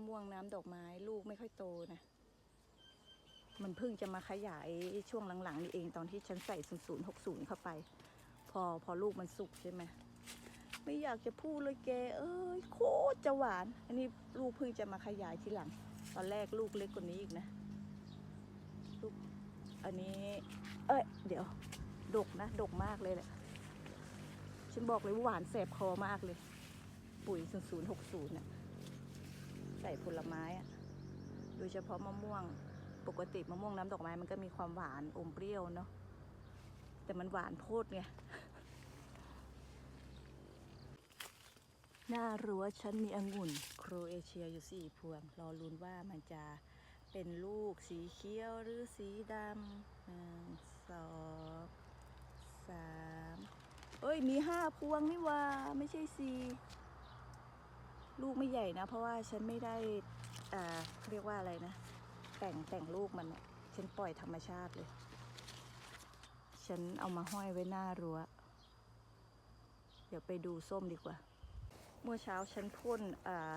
ะม่วงน้ำดอกไม้ ลูกไม่ค่อยโตนะ มันเพิ่งจะมาขยายช่วงหลังๆนี่เองตอนที่ฉันใส่ 0060 เข้าไป พอพอลูกมันสุกใช่ไหมไม่อยากจะพูดเลยแก เอ้ยโคตรจะหวาน อันนี้ลูกเพิ่งจะมาขยายทีหลัง ตอนแรกลูกเล็กกว่านี้อีกนะ ลูก อันนี้ เอ้ย เดี๋ยว ดกนะ ดกมากเลยแหละ ฉันบอกเลยว่าหวานแสบคอมากเลย ปุ๋ย 0060น่ะใส่ผลไม้อะโดยเฉพาะมะม่วงปกติมะม่วงน้ำดอกไม้มันก็มีความหวานอมเปรี้ยวเนาะแต่มันหวานโพดไงหน้ารั้วฉันมีองุ่น โครเอเชียอยู่สี่พวงรอลุ้นว่ามันจะเป็นลูกสีเขียวหรือสีดำหนึ่งสองสามเอ้ยมีห้าพวงนี่ว่า ไม่ใช่สี่ ลูกไม่ใหญ่นะ เพราะว่าฉันไม่ได้อ่าเขาเรียกว่าอะไรนะ แต่งแต่งลูกมัน ฉันปล่อยธรรมชาติเลย ฉันเอามาห้อยไว้หน้ารั้ว เดี๋ยวไปดูส้มดีกว่า เมื่อเช้าฉันพ่นอ่า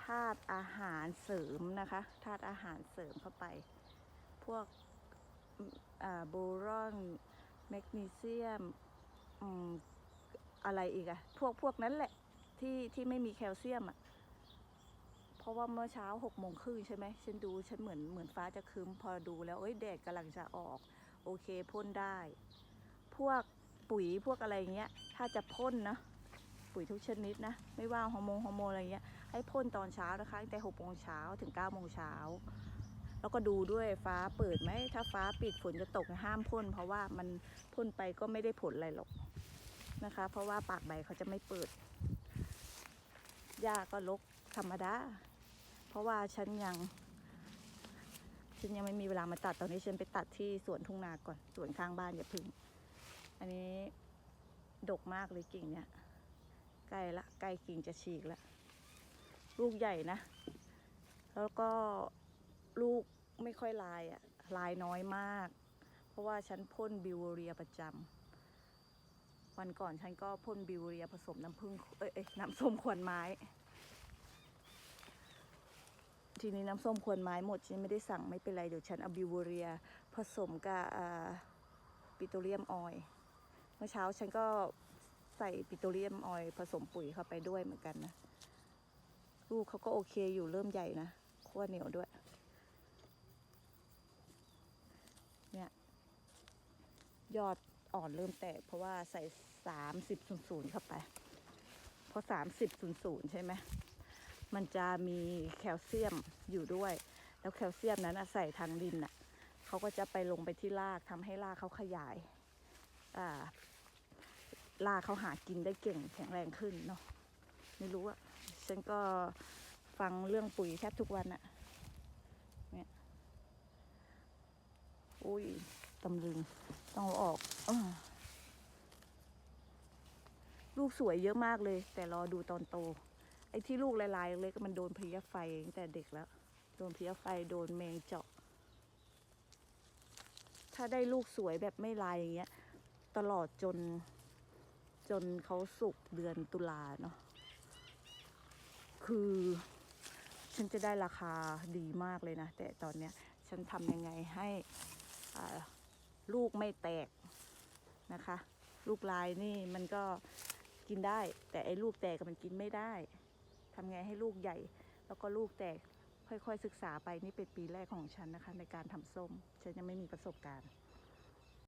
ธาตุอาหารเสริมนะคะธาตุอาหารเสริมเข้าไป พวกอ่าโบรอนแมกนีเซียมอะไรอีกอะพวกพวกนั้นแหละ ที่ที่ไม่มีแคลเซียมอะเพราะว่าเมื่อเช้าหกโมงครึ่งใช่ไหมฉันดูฉันเหมือนเหมือนฟ้าจะครึ้มพอดูแล้วเอ้ยแดดกำลังจะออก โอเคพ่นได้ พวกปุ๋ยพวกอะไรเงี้ย ถ้าจะพ่นนะปุ๋ยทุกชนิดนะ ไม่ว่าฮอร์โมนฮอร์โมนอะไรเงี้ยให้พ่นตอนเช้านะคะตั้งแต่หกโมงเช้าถึงเก้าโมงเช้าแล้วก็ดูด้วยฟ้าเปิดไหม ถ้าฟ้าปิดฝนจะตกห้ามพ่น เพราะว่ามันพ่นไปก็ไม่ได้ผลอะไรหรอกนะคะ เพราะว่าปากใบเขาจะไม่เปิด หญ้าก็ลกธรรมดา เพราะว่าฉันยังฉันยังไม่มีเวลามาตัดตอนนี้ฉันไปตัดที่สวนทุ่งนาก่อนสวนข้างบ้านอย่าพึ่ง อันนี้ดกมากเลยกิ่งเนี่ยใกล้ละใกล้กิ่งจะฉีกละลูกใหญ่นะ แล้วก็ลูกไม่ค่อยลายอะลายน้อยมาก เพราะว่าฉันพ่นบิวเรียประจำ วันก่อนฉันก็พ่นบิวเรียผสมน้ำผึ้งเอ้ยน้ำส้มขวดไม้ ทีนี้น้ำส้มขวดไม้หมดฉันไม่ได้สั่งไม่เป็นไรเดี๋ยวฉันเอาบิวเรียผสมกับอ่าปิโตรเลียมออยล์เมื่อเช้าฉันก็ใส่ปิโตรเลียมออยล์ผสมปุ๋ยเข้าไปด้วยเหมือนกันนะลูกเขาก็โอเคอยู่เริ่มใหญ่นะขั้วเหนียวด้วย เนี่ยยอด อ่อนเริ่มแตกเพราะว่าใส่สามสิบศูนย์ศูนย์เข้าไป เพราะสามสิบศูนย์ศูนย์ใช่ไหมมันจะมีแคลเซียมอยู่ด้วย แล้วแคลเซียมนั้นใส่ทางดินอะเขาก็จะไปลงไปที่รากทำให้รากเขาขยายอ่ารากเขาหากินได้เก่งแข็งแรงขึ้นเนาะไม่รู้อะฉันก็ฟังเรื่องปุ๋ยแทบทุกวันอะเนี่ยอุ้ย ตำลึง ต้องอออกอลูกสวยเยอะมากเลย แต่รอดูตอนโต ไอ้ที่ลูกลายๆเล็กมันโดนพลี้ยไฟตั้งแต่เด็กแล้ว โดนพลี้ยไฟโดนแมงเจาะ ถ้าได้ลูกสวยแบบไม่ลายอย่างเงี้ย ตลอดจน จนเขาสุกเดือนตุลาเนาะ คือ ฉันจะได้ราคาดีมากเลยนะ แต่ตอนเนี้ย ฉันทำยังไงให้อ่า ลูกไม่แตกนะคะ ลูกลายนี่มันก็กินได้ แต่ไอ้ลูกแตกมันกินไม่ได้ทำไงให้ลูกใหญ่ แล้วก็ลูกแตกค่อยๆศึกษาไปนี่เป็นปีแรกของฉันนะคะ ในการทำส้ม ฉันยังไม่มีประสบการณ์